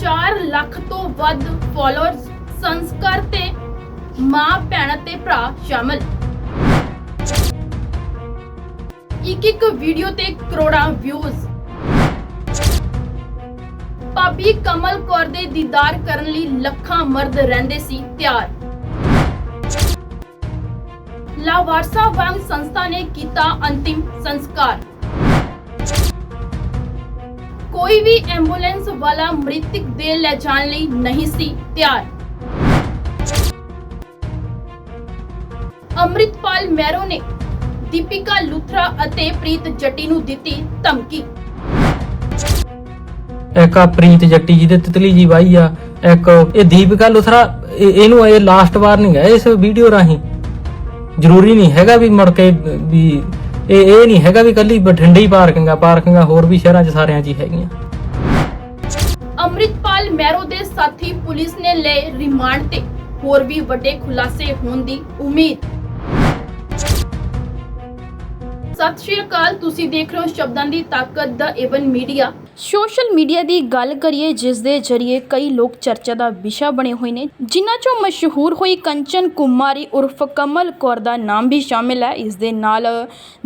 4 ਲੱਖ ਤੋਂ ਵੱਧ ਫਾਲੋਅਰਸ ਸੰਸਕਾਰ ਤੇ ਮਾਂ, ਭੈਣ ਤੇ ਭਰਾ ਸ਼ਾਮਲ। ਇੱਕ ਇੱਕ ਵੀਡੀਓ ਤੇ ਕਰੋੜਾਂ ਵਿਊਜ਼ ਭਾਬੀ ਕਮਲ ਕੌਰ ਦੇ ਦੀਦਾਰ ਕਰਨ ਲਈ ਲੱਖਾਂ ਮਰਦ ਰਹਿੰਦੇ ਸੀ ਤਿਆਰ। ਲਾਵਾਰਸਾ ਵਾਂਗ ਸੰਸਥਾ ਨੇ ਕੀਤਾ ਅੰਤਿਮ ਸੰਸਕਾਰ। ਕੋਈ ਵੀ ਐਂਬੂਲੈਂਸ ਵਾਲਾ ਮ੍ਰਿਤਕ ਦੇ ਲੈ ਜਾਣ ਲਈ ਨਹੀਂ ਸੀ ਤਿਆਰ। ਅੰਮ੍ਰਿਤਪਾਲ ਮੈਰੋ ਨੇ ਦੀਪਿਕਾ ਲੁਥਰਾ ਅਤੇ ਪ੍ਰੀਤ ਜੱਟੀ ਨੂੰ ਦਿੱਤੀ ਧਮਕੀ। ਇੱਕ ਆ ਪ੍ਰੀਤ ਜੱਟੀ ਜਿਹਦੇ ਤਿਤਲੀ ਜੀ ਵਾਈ ਆ, ਇੱਕ ਇਹ ਦੀਪਿਕਾ ਲੁਥਰਾ ਇਹਨੂੰ ਇਹ ਲਾਸਟ ਵਾਰਨਿੰਗ ਹੈ ਇਸ ਵੀਡੀਓ ਰਾਹੀਂ। ਜ਼ਰੂਰੀ ਨਹੀਂ ਹੈਗਾ ਵੀ ਮੁੜ ਕੇ ਵੀ ਇਹ ਇਹ ਨਹੀਂ ਹੈਗਾ ਵੀ ਕੱਲੀ ਬਠਿੰਡੇ ਹੀ ਪਾਰਕਿੰਗ ਆ ਪਾਰਕਿੰਗਾਂ ਹੋਰ ਵੀ ਸ਼ਹਿਰਾਂ 'ਚ ਸਾਰਿਆਂ 'ਚ ਹੀ ਹੈਗੀਆਂ। ਅੰਮ੍ਰਿਤਪਾਲ ਮੈਰੋ ਦੇ ਸਾਥੀ ਪੁਲਿਸ ਨੇ ਲਏ ਰਿਮਾਂਡ ਤੇ, ਹੋਰ ਵੀ ਵੱਡੇ ਖੁਲਾਸੇ ਹੋਣ ਦੀ ਉਮੀਦ। ਸਤਿ ਸ਼੍ਰੀ ਅਕਾਲ, ਤੁਸੀਂ ਦੇਖ ਰਹੇ ਹੋ ਸ਼ਬਦਾਂ ਦੀ ਤਾਕਤ ਦਾ A one media. Social media ਦੀ ਗੱਲ ਕਰੀਏ, ਜਿਸ ਦੇ ਜ਼ਰੀਏ ਕਈ ਲੋਕ ਚਰਚਾ ਦਾ ਵਿਸ਼ਾ ਬਣੇ ਹੋਏ ਨੇ, ਜਿਨ੍ਹਾਂ ਚੋਂ ਮਸ਼ਹੂਰ ਹੋਈ ਕੰਚਨ ਕੁਮਾਰੀ ਉਰਫ ਕਮਲ ਕੌਰ ਦਾ ਨਾਮ ਵੀ ਸ਼ਾਮਿਲ ਹੈ। ਇਸ ਦੇ ਨਾਲ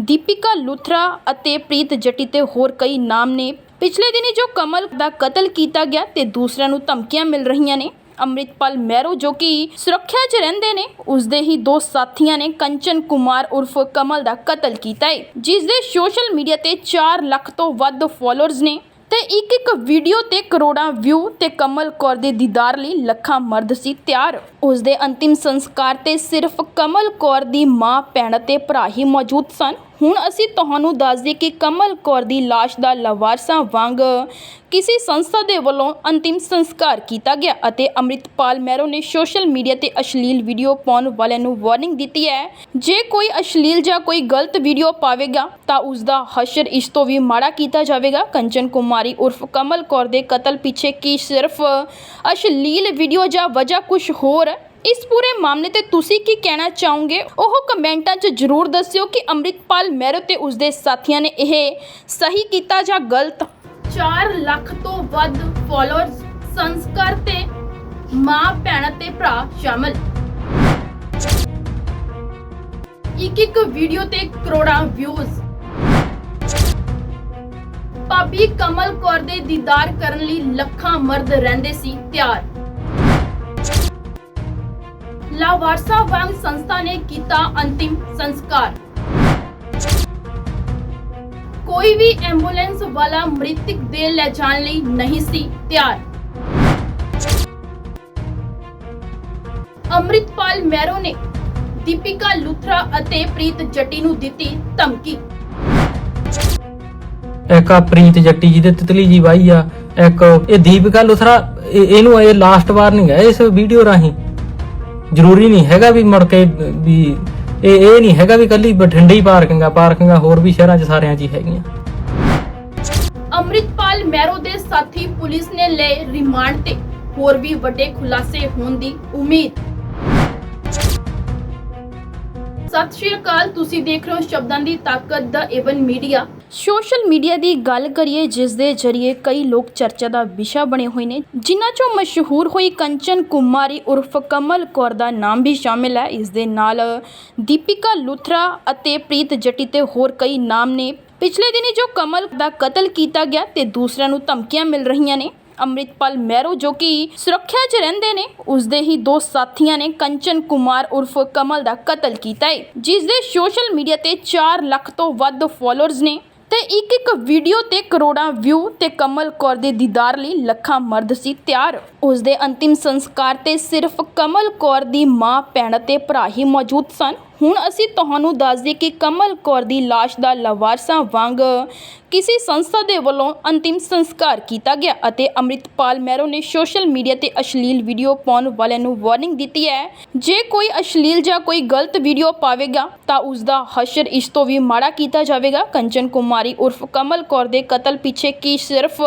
ਦੀਪਿਕਾ ਲੁਥਰਾ ਅਤੇ ਪ੍ਰੀਤ ਜੱਟੀ ਤੇ ਹੋਰ ਕਈ ਨਾਮ ਨੇ। ਪਿਛਲੇ ਦਿਨੀ ਜੋ ਕਮਲ ਦਾ ਕਤਲ ਕੀਤਾ ਗਿਆ ਤੇ ਦੂਸਰਿਆਂ ਨੂੰ ਧਮਕੀਆਂ ਮਿਲ ਰਹੀਆਂ ਨੇ, ਅੰਮ੍ਰਿਤਪਾਲ ਮਹਿਰੋ ਜੋ ਕਿ ਸੁਰੱਖਿਆ 'ਚ ਰਹਿੰਦੇ ਨੇ, ਉਸ ਦੇ ਹੀ ਦੋ ਸਾਥੀਆਂ ਨੇ ਕੰਚਨ ਕੁਮਾਰ ਉਰਫ ਕਮਲ ਦਾ ਕਤਲ ਕੀਤਾ ਹੈ, ਜਿਸ ਦੇ ਸੋਸ਼ਲ ਮੀਡੀਆ ਤੇ 4 ਲੱਖ ਤੋਂ ਵੱਧ ਫਾਲੋਅਰਸ ਨੇ। ਤੇ ਇੱਕ ਇੱਕ ਵੀਡੀਓ ਤੇ ਕਰੋੜਾਂ ਵਿਊ ਤੇ ਕਮਲ ਕੌਰ ਦੇ ਦੀਦਾਰ ਲਈ ਲੱਖਾਂ ਮਰਦ ਸੀ ਤਿਆਰ। ਉਸ ਦੇ ਅੰਤਿਮ ਸੰਸਕਾਰ ਤੇ ਸਿਰਫ ਕਮਲ ਕੌਰ ਦੀ ਮਾਂ, ਭੈਣ ਅਤੇ ਭਰਾ ਹੀ ਮੌਜੂਦ ਸਨ। ਹੁਣ ਅਸੀਂ ਤੁਹਾਨੂੰ ਦੱਸ ਦਈਏ ਕਿ ਕਮਲ ਕੌਰ ਦੀ ਲਾਸ਼ ਦਾ ਲਵਾਰਸਾਂ ਵਾਂਗ ਕਿਸੇ ਸੰਸਥਾ ਦੇ ਵੱਲੋਂ ਅੰਤਿਮ ਸੰਸਕਾਰ ਕੀਤਾ ਗਿਆ ਅਤੇ ਅੰਮ੍ਰਿਤਪਾਲ ਮਹਿਰੋ ਨੇ ਸੋਸ਼ਲ ਮੀਡੀਆ ਤੇ ਅਸ਼ਲੀਲ ਵੀਡੀਓ ਪਾਉਣ ਵਾਲਿਆਂ ਨੂੰ ਵਾਰਨਿੰਗ ਦਿੱਤੀ ਹੈ। ਜੇ ਕੋਈ ਅਸ਼ਲੀਲ ਜਾਂ ਕੋਈ ਗਲਤ ਵੀਡੀਓ ਪਾਵੇਗਾ ਤਾਂ ਉਸ ਦਾ ਹਸ਼ਰ ਇਸ ਤੋਂ ਵੀ ਮਾੜਾ ਕੀਤਾ ਜਾਵੇਗਾ। ਕੰਚਨ ਕੁਮਾਰੀ ਉਰਫ ਕਮਲ ਕੌਰ ਦੇ ਕਤਲ ਪਿੱਛੇ ਕੀ ਸਿਰਫ ਅਸ਼ਲੀਲ ਵੀਡੀਓ ਜਾਂ ਵਜ੍ਹਾ ਕੁਝ ਹੋਰ ਇਸ ਪੂਰੇ ਮਾਮਲੇ ਤੇ ਤੁਸੀਂ ਕੀ ਕਹਿਣਾ ਚਾਹੋਗੇ? ਉਹ ਕਮੈਂਟਾਂ 'ਚ ਜ਼ਰੂਰ ਦੱਸਿਓ ਕਿ ਅੰਮ੍ਰਿਤਪਾਲ ਮੈਰੋ ਤੇ ਉਸਦੇ ਸਾਥੀਆਂ ਨੇ ਇਹ ਸਹੀ ਕੀਤਾ ਜਾਂ ਗਲਤ। 4 ਲੱਖ ਤੋਂ ਵੱਧ ਫਾਲੋਅਰਸ ਸੰਸਕਾਰ ਤੇ ਮਾਂ, ਭੈਣ ਤੇ ਭਰਾ ਸ਼ਾਮਲ। ਇੱਕ ਇੱਕ ਵੀਡੀਓ ਤੇ ਕਰੋੜਾਂ ਵਿਊਜ਼ ਭਾਬੀ ਕਮਲ ਕੌਰ ਦੇ ਦੀਦਾਰ ਕਰਨ ਲਈ ਲੱਖਾਂ ਮਰਦ ਰਹਿੰਦੇ ਸੀ ਤਿਆਰ। ਲਾਵਾਰਸਾ ਵਾਂਗ ਸੰਸਥਾ ਨੇ ਕੀਤਾ ਅੰਤਿਮ ਸੰਸਕਾਰ। ਕੋਈ ਵੀ ਐਂਬੂਲੈਂਸ ਵਾਲਾ ਮ੍ਰਿਤਕ ਦੇ ਲੈ ਜਾਣ ਲਈ ਨਹੀਂ ਸੀ ਤਿਆਰ। ਅੰਮ੍ਰਿਤਪਾਲ ਮੈਰੋ ਨੇ ਦੀਪਿਕਾ ਲੁਥਰਾ ਅਤੇ ਪ੍ਰੀਤ ਜੱਟੀ ਨੂੰ ਦਿੱਤੀ ਧਮਕੀ। ਇੱਕ ਆ ਪ੍ਰੀਤ ਜੱਟੀ ਜੀ ਦੇ ਤਿਤਲੀ ਜੀ ਵਾਈ ਆ, ਇੱਕ ਇਹ ਦੀਪਿਕਾ ਲੁਥਰਾ, ਇਹ- ਇਹਨੂੰ ਇਹ ਲਾਸਟ ਵਾਰਨਿੰਗ ਹੈ ਇਸ ਵੀਡੀਓ ਰਾਹੀਂ। ਜ਼ਰੂਰੀ ਨਹੀਂ ਹੈਗਾ ਵੀ ਮੁੜ ਕੇ, ਵੀ ਇਹ ਇਹ ਨਹੀਂ ਹੈਗਾ ਵੀ ਕੱਲੀ ਬਠਿੰਡੇ ਹੀ ਪਾਰਕਿੰਗ ਆ ਪਾਰਕਿੰਗਾਂ ਹੋਰ ਵੀ ਸ਼ਹਿਰਾਂ 'ਚ ਸਾਰਿਆਂ 'ਚ ਹੀ ਹੈਗੀਆਂ। ਅੰਮ੍ਰਿਤਪਾਲ ਮੈਰੋ ਦੇ ਸਾਥੀ ਪੁਲਿਸ ਨੇ ਲਏ ਰਿਮਾਂਡ ਤੇ ਹੋਰ ਵੀ ਵੱਡੇ ਖੁਲਾਸੇ ਹੋਣ ਦੀ ਉਮੀਦ। ਸਤਿ ਸ਼੍ਰੀ ਅਕਾਲ, ਤੁਸੀਂ ਦੇਖ ਰਹੇ ਹੋ ਸ਼ਬਦਾਂ ਦੀ ਤਾਕਤ ਦਾ A one media. Social media ਦੀ ਗੱਲ ਕਰੀਏ, ਜਿਸ ਦੇ ਜ਼ਰੀਏ ਕਈ ਲੋਕ ਚਰਚਾ ਦਾ ਵਿਸ਼ਾ ਬਣੇ ਹੋਏ ਨੇ, ਜਿਨ੍ਹਾਂ ਚੋਂ ਮਸ਼ਹੂਰ ਹੋਈ ਕੰਚਨ ਕੁਮਾਰੀ ਉਰਫ ਕਮਲ ਕੌਰ ਦਾ ਨਾਮ ਵੀ ਸ਼ਾਮਿਲ ਹੈ। ਇਸ ਦੇ ਨਾਲ ਦੀਪਿਕਾ ਲੁਥਰਾ ਅਤੇ ਪ੍ਰੀਤ ਜੱਟੀ ਤੇ ਹੋਰ ਕਈ ਨਾਮ ਨੇ। ਪਿਛਲੇ ਦਿਨੀ ਜੋ ਕਮਲ ਦਾ ਕਤਲ ਕੀਤਾ ਗਿਆ ਤੇ ਦੂਸਰਿਆਂ ਨੂੰ ਧਮਕੀਆਂ ਮਿਲ ਰਹੀਆਂ ਨੇ, ਅੰਮ੍ਰਿਤਪਾਲ ਮੈਰੋ ਜੋ ਕਿ ਸੁਰੱਖਿਆ 'ਚ ਰਹਿੰਦੇ ਨੇ, ਉਸ ਦੇ ਹੀ ਦੋ ਸਾਥੀਆਂ ਨੇ ਕੰਚਨ ਕੁਮਾਰ ਉਰਫ ਕਮਲ ਦਾ ਕਤਲ ਕੀਤਾ ਹੈ, ਜਿਸ ਦੇ ਸੋਸ਼ਲ ਮੀਡੀਆ ਤੇ 4 ਲੱਖ ਤੋਂ ਵੱਧ ਫਾਲੋਅਰਸ ਨੇ। ਤੇ ਇੱਕ ਇੱਕ ਵੀਡੀਓ ਤੇ ਕਰੋੜਾਂ ਵਿਊ ਤੇ ਕਮਲ ਕੌਰ ਦੇ ਦੀਦਾਰ ਲਈ ਲੱਖਾਂ ਮਰਦ ਸੀ ਤਿਆਰ। ਉਸ ਦੇ ਅੰਤਿਮ ਸੰਸਕਾਰ ਤੇ ਸਿਰਫ ਕਮਲ ਕੌਰ ਦੀ ਮਾਂ, ਭੈਣ ਅਤੇ ਭਰਾ ਹੀ ਮੌਜੂਦ ਸਨ। ਹੁਣ ਅਸੀਂ ਤੁਹਾਨੂੰ ਦੱਸ ਦਈਏ ਕਿ ਕਮਲ ਕੌਰ ਦੀ ਲਾਸ਼ ਦਾ ਲਵਾਰਸਾਂ ਵਾਂਗ ਕਿਸੇ ਸੰਸਥਾ ਦੇ ਵੱਲੋਂ ਅੰਤਿਮ ਸੰਸਕਾਰ ਕੀਤਾ ਗਿਆ ਅਤੇ ਅੰਮ੍ਰਿਤਪਾਲ ਮਹਿਰੋ ਨੇ ਸੋਸ਼ਲ ਮੀਡੀਆ ਤੇ ਅਸ਼ਲੀਲ ਵੀਡੀਓ ਪਾਉਣ ਵਾਲਿਆਂ ਨੂੰ ਵਾਰਨਿੰਗ ਦਿੱਤੀ ਹੈ। ਜੇ ਕੋਈ ਅਸ਼ਲੀਲ ਜਾਂ ਕੋਈ ਗਲਤ ਵੀਡੀਓ ਪਾਵੇਗਾ ਤਾਂ ਉਸ ਦਾ ਹਸ਼ਰ ਇਸ ਤੋਂ ਵੀ ਮਾੜਾ ਕੀਤਾ ਜਾਵੇਗਾ। ਕੰਚਨ ਕੁਮਾਰੀ ਉਰਫ ਕਮਲ ਕੌਰ ਦੇ ਕਤਲ ਪਿੱਛੇ ਕੀ ਸਿਰਫ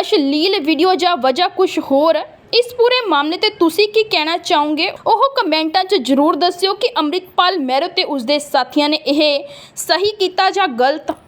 ਅਸ਼ਲੀਲ ਵੀਡੀਓ ਜਾਂ ਵਜ੍ਹਾ ਕੁਝ ਹੋਰ ਇਸ ਪੂਰੇ ਮਾਮਲੇ ਤੇ ਤੁਸੀਂ ਕੀ ਕਹਿਣਾ ਚਾਹੋਗੇ? ਉਹ ਕਮੈਂਟਾਂ 'ਚ ਜ਼ਰੂਰ ਦੱਸਿਓ ਕਿ ਅੰਮ੍ਰਿਤਪਾਲ ਮਹਿਰੋ ਤੇ ਉਸਦੇ ਸਾਥੀਆਂ ਨੇ ਇਹ ਸਹੀ ਕੀਤਾ ਜਾਂ ਗਲਤ।